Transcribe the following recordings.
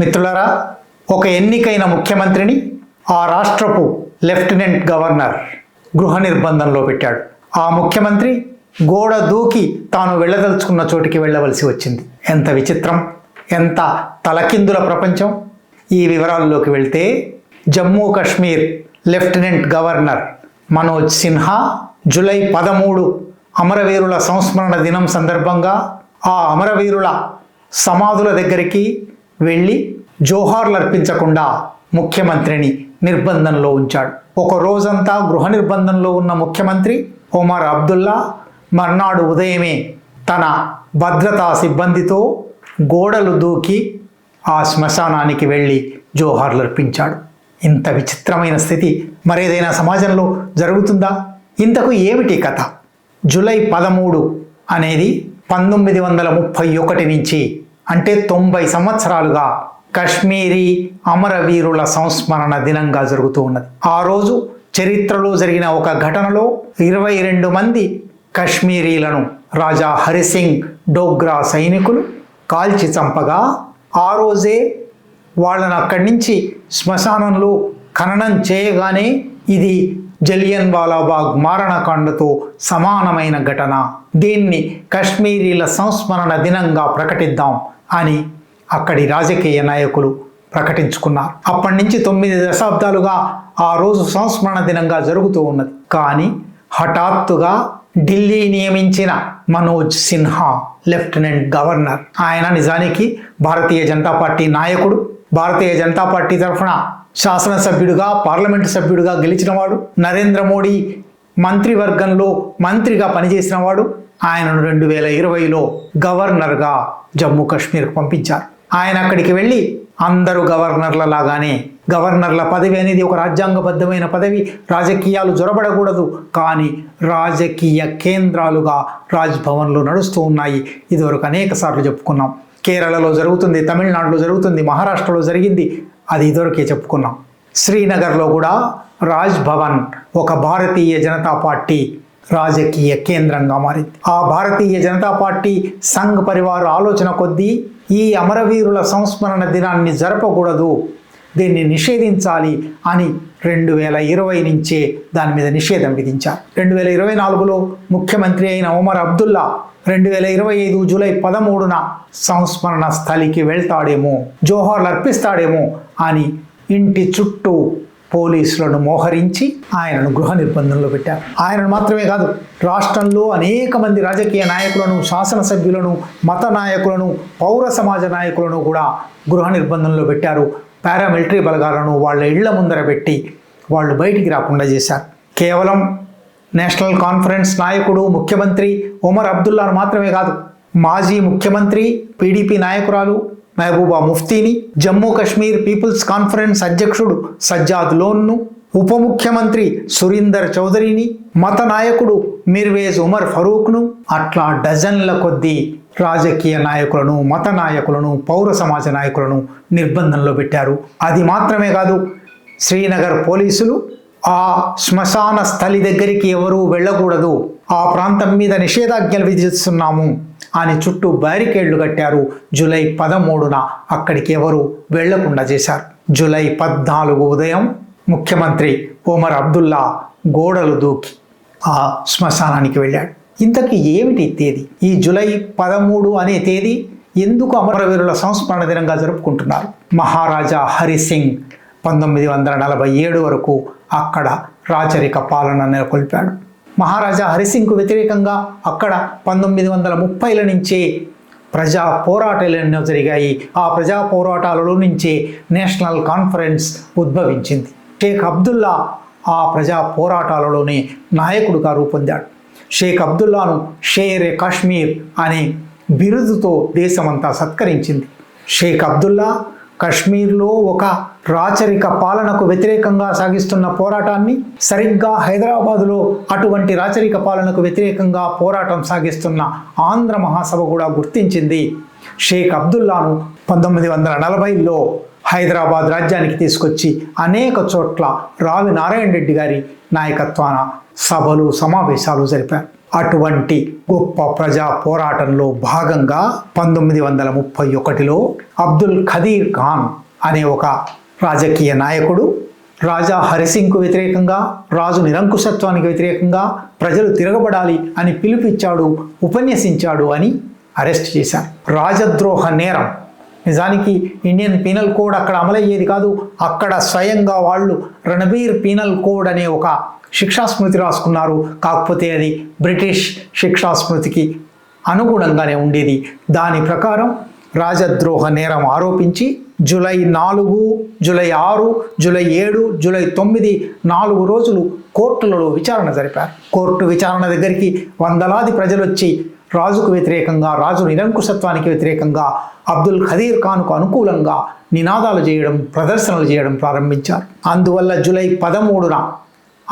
మిత్రులారా ఒక ఎన్నికైన ముఖ్యమంత్రిని ఆ రాష్ట్రపు లెఫ్టినెంట్ గవర్నర్ గృహ నిర్బంధంలో పెట్టాడు. ఆ ముఖ్యమంత్రి గోడ దూకి తాను వెళ్ళదలుచుకున్న చోటికి వెళ్ళవలసి వచ్చింది. ఎంత విచిత్రం ఎంత తలకిందుల ప్రపంచం. ఈ వివరాల్లోకి వెళ్తే Jammu Kashmir lieutenant governor Manoj Sinha July పదమూడు అమరవీరుల సంస్మరణ దినం సందర్భంగా ఆ అమరవీరుల సమాధుల దగ్గరికి వెళ్ళి జోహార్లు అర్పించకుండా ముఖ్యమంత్రిని నిర్బంధంలో ఉంచాడు. ఒక రోజంతా గృహ నిర్బంధంలో ఉన్న ముఖ్యమంత్రి ఒమర్ అబ్దుల్లా మర్నాడు ఉదయమే తన భద్రతా సిబ్బందితో గోడలు దూకి ఆ శ్మశానానికి వెళ్ళి జోహార్లు అర్పించాడు ఇంత విచిత్రమైన స్థితి మరేదైనా సమాజంలో జరుగుతుందా? ఇంతకు ఏమిటి కథ? జూలై పదమూడు అనేది పంతొమ్మిది వందల ముప్పై ఒకటి నుంచి అంటే తొంభై సంవత్సరాలుగా కశ్మీరీ అమరవీరుల సంస్మరణ దినంగా జరుగుతూ ఉన్నది. ఆ రోజు చరిత్రలో జరిగిన ఒక ఘటనలో ఇరవై రెండు మంది కశ్మీరీలను రాజా హరిసింగ్ డోగ్రా సైనికులు కాల్చి చంపగా ఆ రోజే వాళ్ళను అక్కడి నుంచి శ్మశానంలో ఖననం చేయగానే ఇది జలియన్ వాలాబాగ్ మారణకాండతో సమానమైన ఘటన. దీన్ని కశ్మీరీల సంస్మరణ దినంగా ప్రకటిద్దాం అని అక్కడి రాజకీయ నాయకులు ప్రకటించుకున్నారు. అప్పటి నుంచి తొమ్మిది దశాబ్దాలుగా ఆ రోజు సంస్మరణ దినంగా జరుగుతూ ఉన్నది. కానీ హఠాత్తుగా ఢిల్లీ నియమించిన మనోజ్ సిన్హా లెఫ్టినెంట్ గవర్నర్. ఆయన నిజానికి భారతీయ జనతా పార్టీ నాయకుడు. భారతీయ జనతా పార్టీ తరఫున శాసనసభ్యుడిగా పార్లమెంటు సభ్యుడిగా గెలిచినవాడు నరేంద్ర మోడీ మంత్రివర్గంలో మంత్రిగా పనిచేసినవాడు ఆయనను రెండు వేల ఇరవైలో గవర్నర్గా జమ్మూ కాశ్మీర్కు పంపించారు. ఆయన అక్కడికి వెళ్ళి అందరూ గవర్నర్ల లాగానే గవర్నర్ల పదవి అనేది ఒక రాజ్యాంగబద్ధమైన పదవి రాజకీయాలు జొరబడకూడదు కానీ రాజకీయ కేంద్రాలుగా రాజ్భవన్లు నడుస్తూ ఉన్నాయి. ఇదివరకు అనేక సార్లు చెప్పుకున్నాం. కేరళలో జరుగుతుంది తమిళనాడులో జరుగుతుంది మహారాష్ట్రలో జరిగింది అది ఇదివరకే చెప్పుకున్నాం. శ్రీనగర్లో కూడా రాజ్ భవన్ ఒక భారతీయ జనతా పార్టీ రాజకీయ కేంద్రంగా మారింది. ఆ భారతీయ జనతా పార్టీ సంఘ్ పరివార్ ఆలోచన కొద్దీ ఈ అమరవీరుల సంస్మరణ దినాన్ని జరపకూడదు దీన్ని నిషేధించాలి అని రెండు వేల ఇరవై నుంచే దాని మీద నిషేధం విధించారు. రెండు వేల ఇరవై నాలుగులో ముఖ్యమంత్రి అయిన ఉమర్ అబ్దుల్లా రెండు వేల ఇరవై ఐదు జూలై పదమూడున సంస్మరణ స్థలికి వెళ్తాడేమో జోహార్లు అర్పిస్తాడేమో అని ఇంటి చుట్టూ పోలీసులను మోహరించి ఆయనను గృహ నిర్బంధంలో పెట్టారు. ఆయనను మాత్రమే కాదు రాష్ట్రంలో అనేక మంది రాజకీయ నాయకులను శాసనసభ్యులను మత నాయకులను పౌర సమాజ నాయకులను కూడా గృహ నిర్బంధంలో పెట్టారు. పారామిలిటరీ బలగాలను వాళ్ళ ఇళ్ళ ముందర పెట్టి వాళ్ళు బయటికి రాకుండా చేశారు. కేవలం నేషనల్ కాన్ఫరెన్స్ నాయకుడు ముఖ్యమంత్రి ఉమర్ అబ్దుల్లాను మాత్రమే కాదు మాజీ ముఖ్యమంత్రి పీడీపీ నాయకురాలు మహబూబా ముఫ్తీని జమ్మూ కాశ్మీర్ పీపుల్స్ కాన్ఫరెన్స్ అధ్యక్షుడు సజ్జాద్ లోన్ను ఉప ముఖ్యమంత్రి సురీందర్ చౌదరిని మత నాయకుడు మిర్వేజ్ ఉమర్ ఫరూక్ను అట్లా డజన్ల కొద్దీ రాజకీయ నాయకులను మత నాయకులను పౌర సమాజ నాయకులను నిర్బంధంలో పెట్టారు. అది మాత్రమే కాదు శ్రీనగర్ పోలీసులు ఆ శ్మశాన స్థలి దగ్గరికి ఎవరూ వెళ్ళకూడదు. ఆ ప్రాంతం మీద నిషేధాజ్ఞలు విధిస్తున్నాము అని చుట్టూ బ్యారికేడ్లు కట్టారు. జూలై పదమూడున అక్కడికి ఎవరు వెళ్ళకుండా చేశారు. జూలై పద్నాలుగు ఉదయం ముఖ్యమంత్రి ఓమర్ అబ్దుల్లా గోడలు దూకి ఆ శ్మశానానికి వెళ్ళాడు. ఇంతకీ ఏమిటి తేదీ? ఈ జూలై పదమూడు అనే తేదీ ఎందుకు అమరవీరుల సంస్మరణ దినంగా జరుపుకుంటున్నారు? మహారాజా హరిసింగ్ పంతొమ్మిది వందల నలభై ఏడు వరకు అక్కడ రాచరిక పాలన నెలకొల్పాడు. మహారాజా హరిసింగ్కు వ్యతిరేకంగా అక్కడ పంతొమ్మిది వందల ముప్పైల నుంచే ప్రజా పోరాటాలు జరిగాయి. ఆ ప్రజా పోరాటాలలో నుంచే నేషనల్ కాన్ఫరెన్స్ ఉద్భవించింది. షేక్ అబ్దుల్లా ఆ ప్రజా పోరాటాలలోనే నాయకుడుగా రూపొందాడు. షేక్ అబ్దుల్లాను షేర్ ఏ కాశ్మీర్ అనే బిరుదుతో దేశమంతా సత్కరించింది. షేక్ అబ్దుల్లా కశ్మీర్లో ఒక రాచరిక పాలనకు వ్యతిరేకంగా సాగిస్తున్న పోరాటాన్ని సరిగ్గా హైదరాబాదులో అటువంటి రాచరిక పాలనకు వ్యతిరేకంగా పోరాటం సాగిస్తున్న ఆంధ్ర మహాసభ కూడా గుర్తించింది. షేక్ అబ్దుల్లాను పంతొమ్మిది వందల నలభైలో హైదరాబాద్ రాజ్యానికి తీసుకొచ్చి అనేక చోట్ల రావి నారాయణ రెడ్డి గారి నాయకత్వాన సభలు సమావేశాలు జరిపారు. అటువంటి గొప్ప ప్రజా పోరాటంలో భాగంగా పంతొమ్మిది వందల ముప్పై ఒకటిలో అబ్దుల్ ఖదీర్ ఖాన్ అనే ఒక రాజకీయ నాయకుడు రాజా హరిసింగ్కు వ్యతిరేకంగా రాజు నిరంకుశత్వానికి వ్యతిరేకంగా ప్రజలు తిరగబడాలి అని పిలుపిచ్చాడు ఉపన్యసించాడు అని అరెస్ట్ చేశారు. రాజద్రోహ నేరం నిజానికి ఇండియన్ పీనల్ కోడ్ అక్కడ అమలయ్యేది కాదు అక్కడ స్వయంగా వాళ్ళు రణబీర్ పీనల్ కోడ్ అనే ఒక శిక్షాస్మృతి రాసుకున్నారు. కాకపోతే అది బ్రిటిష్ శిక్షా స్మృతికి అనుగుణంగానే ఉండేది. దాని ప్రకారం రాజద్రోహ నేరం ఆరోపించి జూలై నాలుగు జూలై ఆరు జూలై ఏడు జూలై తొమ్మిది నాలుగు రోజులు కోర్టులలో విచారణ జరిపారు. కోర్టు విచారణ దగ్గరికి వందలాది ప్రజలు వచ్చి రాజుకు వ్యతిరేకంగా రాజు నిరంకుశత్వానికి వ్యతిరేకంగా అబ్దుల్ ఖదీర్ ఖాన్కు అనుకూలంగా నినాదాలు చేయడం ప్రదర్శనలు చేయడం ప్రారంభించారు. అందువల్ల జూలై పదమూడున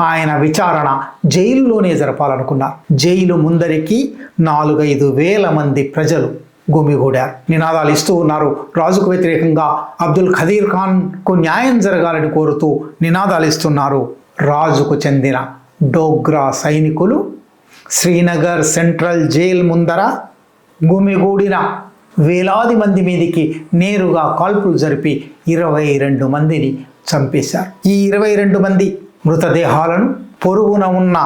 ఆయన విచారణ జైలులోనే జరపాలనుకున్నారు. జైలు ముందరికి నాలుగైదు వేల మంది ప్రజలు గుమిగూడారు. నినాదాలు ఇస్తూ ఉన్నారు. రాజుకు వ్యతిరేకంగా అబ్దుల్ ఖదీర్ ఖాన్కు న్యాయం జరగాలని కోరుతూ నినాదాలు ఇస్తున్నారు రాజుకు చెందిన డోగ్రా సైనికులు. శ్రీనగర్ సెంట్రల్ జైల్ ముందర గుమిగూడిన వేలాది మంది మీదికి నేరుగా కాల్పులు జరిపి ఇరవై రెండు మందిని చంపేశారు. ఈ ఇరవై రెండు మంది మృతదేహాలను పొరుగున ఉన్న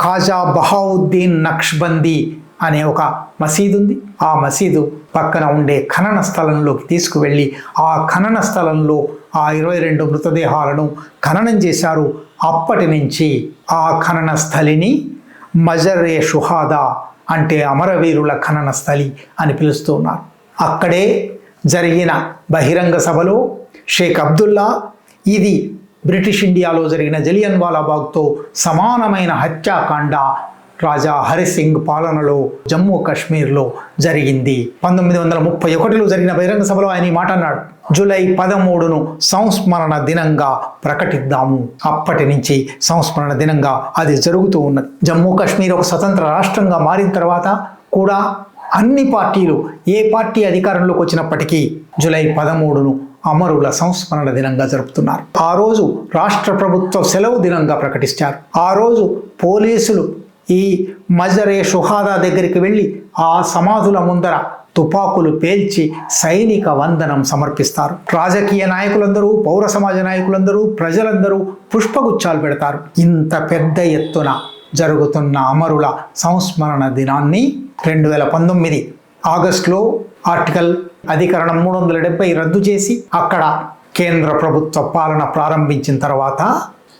ఖాజా బహావుద్దీన్ నక్షబందీ అనే ఒక మసీదు ఉంది. ఆ మసీదు పక్కన ఉండే ఖనన స్థలంలోకి తీసుకువెళ్ళి ఆ ఖనన స్థలంలో ఆ ఇరవై రెండు మృతదేహాలను ఖననం చేశారు. అప్పటి నుంచి ఆ ఖనన స్థలిని మజరే షుహాదా అంటే అమరవీరుల ఖనన స్థలి అని పిలుస్తూ ఉన్నారు అక్కడే జరిగిన బహిరంగ సభలో షేక్ అబ్దుల్లా ఇది బ్రిటిష్ ఇండియాలో జరిగిన జలియన్ వాలాబాగ్తో సమానమైన హత్యాకాండ రాజా హరిసింగ్ పాలనలో జమ్మూ కాశ్మీర్లో జరిగింది. పంతొమ్మిది వందల ముప్పై ఒకటిలో జరిగిన బహిరంగ సభలో ఆయన ఈ మాట అన్నాడు. జూలై పదమూడును సంస్మరణ దినంగా ప్రకటిద్దాము. అప్పటి నుంచి సంస్మరణ దినంగా అది జరుగుతూ ఉన్నది. జమ్మూ కాశ్మీర్ ఒక స్వతంత్ర రాష్ట్రంగా మారిన తర్వాత కూడా అన్ని పార్టీలు ఏ పార్టీ అధికారంలోకి వచ్చినప్పటికీ జూలై పదమూడును అమరుల సంస్మరణ దినంగా జరుపుతున్నారు. ఆ రోజు రాష్ట్ర ప్రభుత్వ సెలవు దినంగా ప్రకటిస్తారు. ఆ రోజు పోలీసులు ఈ మజరే షుహాదా దగ్గరికి వెళ్ళి ఆ సమాధుల ముందర తుపాకులు పేల్చి సైనిక వందనం సమర్పిస్తారు. రాజకీయ నాయకులందరూ పౌర సమాజ నాయకులందరూ ప్రజలందరూ పుష్పగుచ్చాలు పెడతారు. ఇంత పెద్ద ఎత్తున జరుగుతున్న అమరుల సంస్మరణ దినాన్ని రెండు వేల పంతొమ్మిది ఆగస్టులో ఆర్టికల్ అధికరణం మూడు వందల డెబ్బై రద్దు చేసి అక్కడ కేంద్ర ప్రభుత్వ పాలన ప్రారంభించిన తర్వాత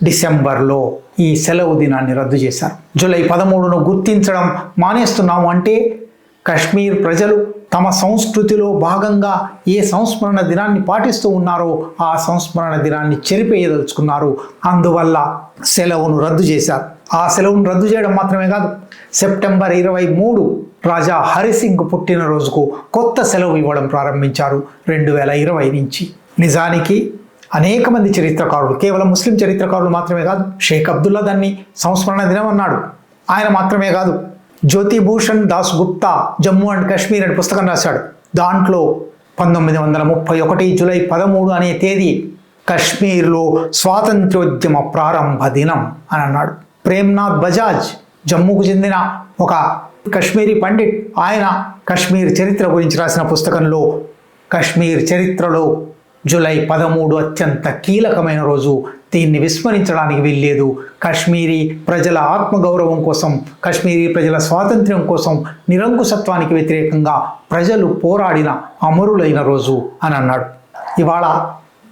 డిసెంబర్లో ఈ సెలవు దినాన్ని రద్దు చేశారు. జూలై పదమూడును గుర్తించడం మానేస్తున్నాము అంటే కశ్మీర్ ప్రజలు తమ సంస్కృతిలో భాగంగా ఏ సంస్మరణ దినాన్ని పాటిస్తూ ఉన్నారో ఆ సంస్మరణ దినాన్ని చెరిపేయదలుచుకున్నారు. అందువల్ల సెలవును రద్దు చేశారు. ఆ సెలవును రద్దు చేయడం మాత్రమే కాదు సెప్టెంబర్ ఇరవై మూడు రాజా హరిసింగ్ పుట్టినరోజుకు కొత్త సెలవు ఇవ్వడం ప్రారంభించారు. రెండు వేల ఇరవై నుంచి. నిజానికి అనేక మంది చరిత్రకారులు కేవలం ముస్లిం చరిత్రకారులు మాత్రమే కాదు షేక్ అబ్దుల్లా దాన్ని సంస్మరణ దినం అన్నాడు. ఆయన మాత్రమే కాదు జ్యోతిభూషణ్ దాస్ గుప్తా జమ్మూ అండ్ కాశ్మీర్ అనే పుస్తకం రాశాడు. దాంట్లో పంతొమ్మిది వందల ముప్పై ఒకటి జూలై పదమూడు అనే తేదీ కశ్మీర్లో స్వాతంత్ర్యోద్యమ ప్రారంభ దినం అని అన్నాడు. ప్రేమ్నాథ్ బజాజ్ జమ్మూకు చెందిన ఒక కశ్మీరీ పండిట్. ఆయన కశ్మీర్ చరిత్ర గురించి రాసిన పుస్తకంలో కశ్మీర్ చరిత్రలో జూలై పదమూడు అత్యంత కీలకమైన రోజు. దీన్ని విస్మరించడానికి వీల్లేదు. కాశ్మీరీ ప్రజల ఆత్మగౌరవం కోసం కాశ్మీరీ ప్రజల స్వాతంత్ర్యం కోసం నిరంకుశత్వానికి వ్యతిరేకంగా ప్రజలు పోరాడిన అమరులైన రోజు అని అన్నాడు. ఇవాళ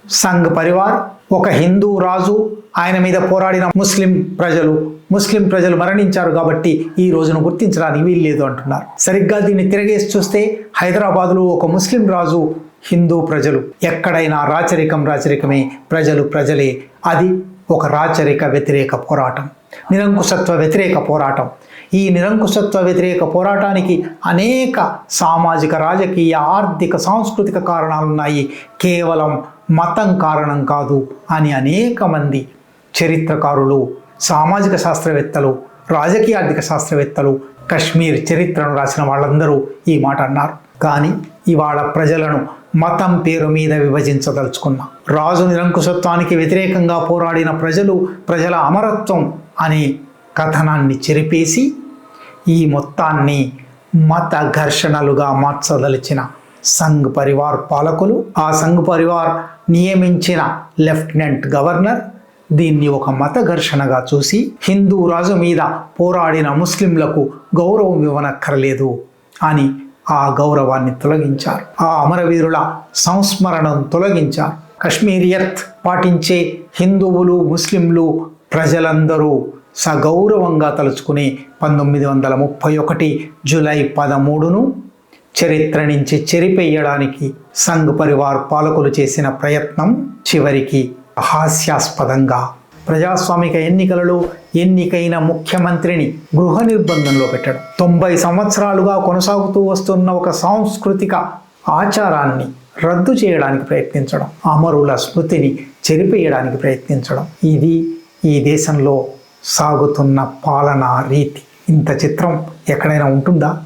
సంఘ్ పరివార్ ఒక హిందూ రాజు ఆయన మీద పోరాడిన ముస్లిం ప్రజలు ముస్లిం ప్రజలు మరణించారు కాబట్టి ఈ రోజును గుర్తించడానికి వీల్లేదు అంటున్నారు. సరిగ్గా దీన్ని తిరగేసి చూస్తే హైదరాబాదులో ఒక ముస్లిం రాజు హిందూ ప్రజలు. ఎక్కడైనా రాచరికం రాచరికమే ప్రజలు ప్రజలే. అది ఒక రాచరిక వ్యతిరేక పోరాటం. నిరంకుశత్వ వ్యతిరేక పోరాటం. ఈ నిరంకుశత్వ వ్యతిరేక పోరాటానికి అనేక సామాజిక రాజకీయ ఆర్థిక సాంస్కృతిక కారణాలున్నాయి కేవలం మతం కారణం కాదు అని అనేక మంది చరిత్రకారులు సామాజిక శాస్త్రవేత్తలు రాజకీయ ఆర్థిక శాస్త్రవేత్తలు కశ్మీర్ చరిత్రను రాసిన వాళ్ళందరూ ఈ మాట అన్నారు. కానీ ఇవాళ ప్రజలను మతం పేరు మీద విభజించదలుచుకున్న రాజు నిరంకుశత్వానికి వ్యతిరేకంగా పోరాడిన ప్రజలు ప్రజల అమరత్వం అనే కథనాన్ని చెరిపేసి ఈ మొత్తాన్ని మత ఘర్షణలుగా మార్చదలిచిన సంఘ్ పరివార్ పాలకులు ఆ సంఘ్ పరివార్ నియమించిన లెఫ్టినెంట్ గవర్నర్ దీన్ని ఒక మత ఘర్షణగా చూసి హిందూ రాజు మీద పోరాడిన ముస్లింలకు గౌరవం ఇవ్వనక్కర్లేదు అని ఆ గౌరవాన్ని తొలగించారు. ఆ అమరవీరుల సంస్మరణను తొలగించారు. కశ్మీరియత్ పాటించే హిందువులు ముస్లింలు ప్రజలందరూ సగౌరవంగా తలుచుకునే పంతొమ్మిది వందల ముప్పై ఒకటి జూలై పదమూడును చరిత్ర నుంచి చెరిపేయడానికి సంఘ్ పరివార్ పాలకులు చేసిన ప్రయత్నం చివరికి హాస్యాస్పదంగా. ప్రజాస్వామిక ఎన్నికలలో ఎన్నికైన ముఖ్యమంత్రిని గృహ నిర్బంధంలో పెట్టడం. తొంభై సంవత్సరాలుగా కొనసాగుతూ వస్తున్న ఒక సాంస్కృతిక ఆచారాన్ని రద్దు చేయడానికి ప్రయత్నించడం అమరుల స్మృతిని చెరిపేయడానికి ప్రయత్నించడం ఇది ఈ దేశంలో సాగుతున్న పాలనా రీతి. ఇంత చిత్రం ఎక్కడైనా ఉంటుందా?